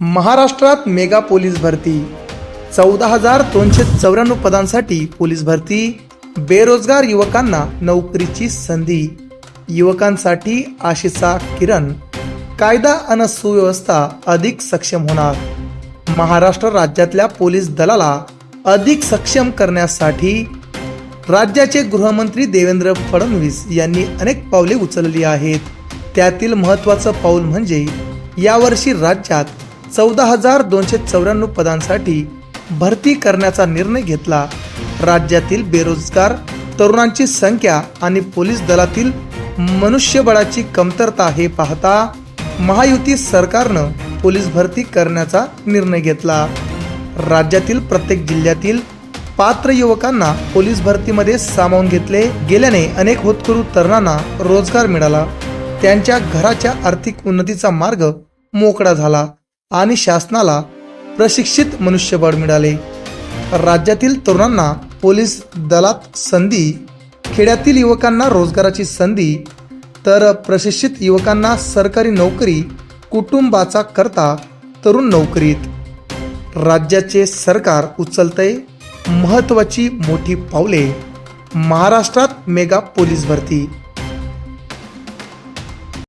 महाराष्ट्रात mega police भरती. चौदा हजार दोनशे चौऱ्याण्णव पदांसाठी पोलीस भरती. बेरोजगार युवकांना नोकरीची संधी. युवकांसाठी आशेचा किरण. कायदा आणि सुव्यवस्था अधिक सक्षम होणार. महाराष्ट्र राज्यातल्या पोलीस दलाला अधिक सक्षम करण्यासाठी राज्याचे गृहमंत्री देवेंद्र फडणवीस यांनी अनेक पावले उचलली आहेत. त्यातील महत्त्वाचं पाऊल म्हणजे यावर्षी राज्यात चौदा हजार दोनशे चौऱ्याण्णव पदांसाठी भरती करण्याचा निर्णय घेतला. राज्यातील बेरोजगार तरुणांची संख्या आणि पोलीस दलातील मनुष्यबळाची कमतरता हे पाहता महायुती सरकारनं पोलीस भरती करण्याचा निर्णय घेतला. राज्यातील प्रत्येक जिल्ह्यातील पात्र युवकांना पोलीस भरतीमध्ये सामावून घेतले गेल्याने अनेक होतकरू तरुणांना रोजगार मिळाला. त्यांच्या घराच्या आर्थिक उन्नतीचा मार्ग मोकळा झाला. आणि शासनाला प्रशिक्षित मनुष्यबळ मिळाले. राज्यातील तरुणांना पोलीस दलात संधी खेड्यातील युवकांना रोजगाराची संधी तर प्रशिक्षित युवकांना सरकारी नोकरी कुटुंबाचा करता तरुण नोकरीत. राज्याचे सरकार उचलतय महत्वाची मोठी पावले महाराष्ट्रात मेगा पोलीस भरती.